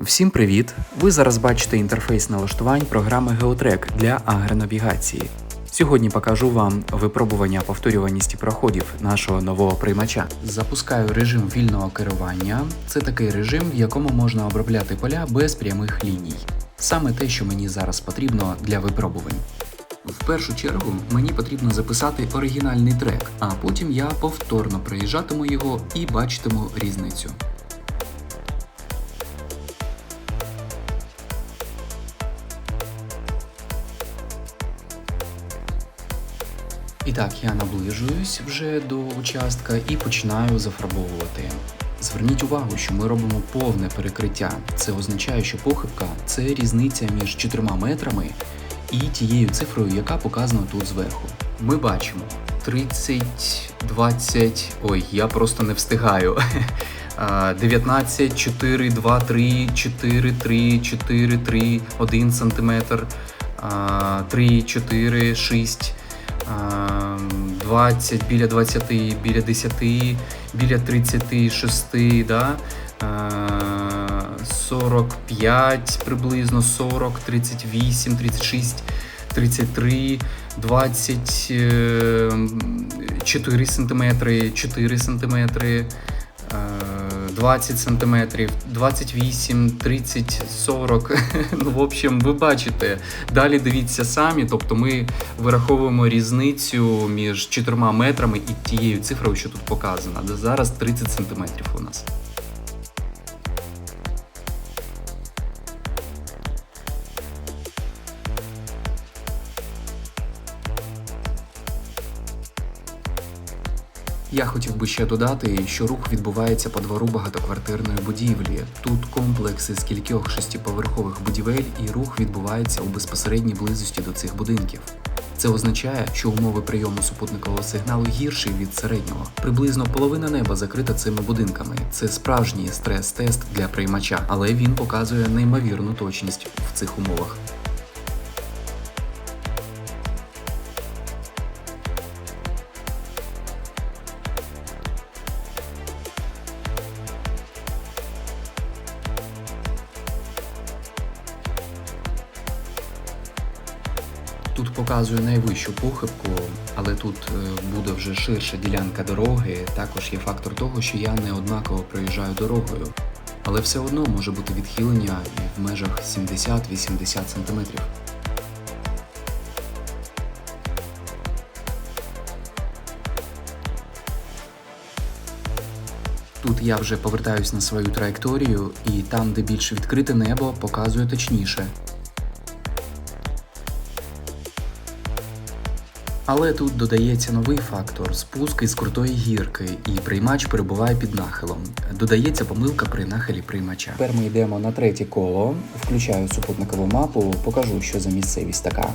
Всім привіт! Ви зараз бачите інтерфейс налаштувань програми GeoTrack для агронавігації. Сьогодні покажу вам випробування повторюваності проходів нашого нового приймача. Запускаю режим вільного керування. Це такий режим, в якому можна обробляти поля без прямих ліній. Саме те, що мені зараз потрібно для випробувань. В першу чергу мені потрібно записати оригінальний трек, а потім я повторно проїжджатиму його і бачитиму різницю. І так, я наближуюсь вже до участка і починаю зафарбовувати. Зверніть увагу, що ми робимо повне перекриття. Це означає, що похибка це різниця між 4 метрами і тією цифрою, яка показана тут зверху. Ми бачимо 30, 20, ой, я просто не встигаю. А, 19, 4, 2, 3, 4, 3, 4, 3, 1 сантиметр, 3, 4, 6, а, 20, біля 20, біля 10, біля 36, да? а, 45 приблизно, 40, 38, 36, 33, 20, е, 4 сантиметри, 4 сантиметри, е, 20 сантиметрів, 28, 30, 40. ну, в общем, ви бачите. Далі дивіться самі. Тобто ми вираховуємо різницю між 4 метрами і тією цифрою, що тут показана. Зараз 30 сантиметрів у нас. Я хотів би ще додати, що рух відбувається по двору багатоквартирної будівлі. Тут комплекс із кількох шестиповерхових будівель, і рух відбувається у безпосередній близості до цих будинків. Це означає, що умови прийому супутникового сигналу гірші від середнього. Приблизно половина неба закрита цими будинками. Це справжній стрес-тест для приймача, але він показує неймовірну точність в цих умовах. Тут показую найвищу похибку, але тут е, буде вже ширша ділянка дороги. Також є фактор того, що я не однаково проїжджаю дорогою. Але все одно може бути відхилення в межах 70-80 см. Тут я вже повертаюсь на свою траєкторію, і там, де більш відкрите небо, показує точніше. Але тут додається новий фактор спуск із крутої гірки, і приймач перебуває під нахилом. Додається помилка при нахилі приймача. Тепер ми йдемо на третє коло, включаю супутникову мапу, покажу, що за місцевість така.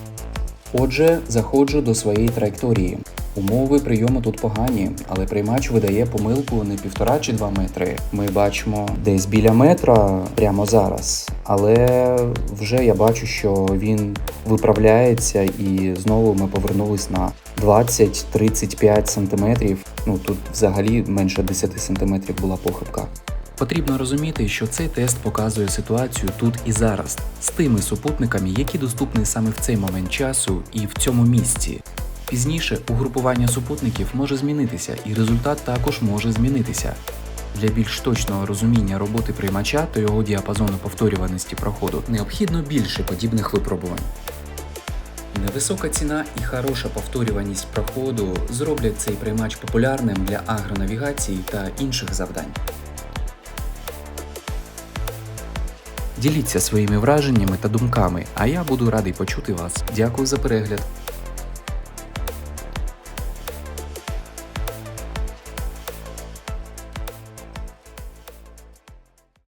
Отже, заходжу до своєї траєкторії. Умови прийому тут погані, але приймач видає помилку не півтора чи два метри. Ми бачимо десь біля метра прямо зараз. Але вже я бачу, що він виправляється, і знову ми повернулись на 20-35 сантиметрів. Ну тут взагалі менше 10 сантиметрів була похибка. Потрібно розуміти, що цей тест показує ситуацію тут і зараз з тими супутниками, які доступні саме в цей момент часу і в цьому місці. Пізніше угрупування супутників може змінитися, і результат також може змінитися. Для більш точного розуміння роботи приймача та його діапазону повторюваності проходу необхідно більше подібних випробувань. Невисока ціна і хороша повторюваність проходу зроблять цей приймач популярним для агронавігації та інших завдань. Діліться своїми враженнями та думками, а я буду радий почути вас. Дякую за перегляд.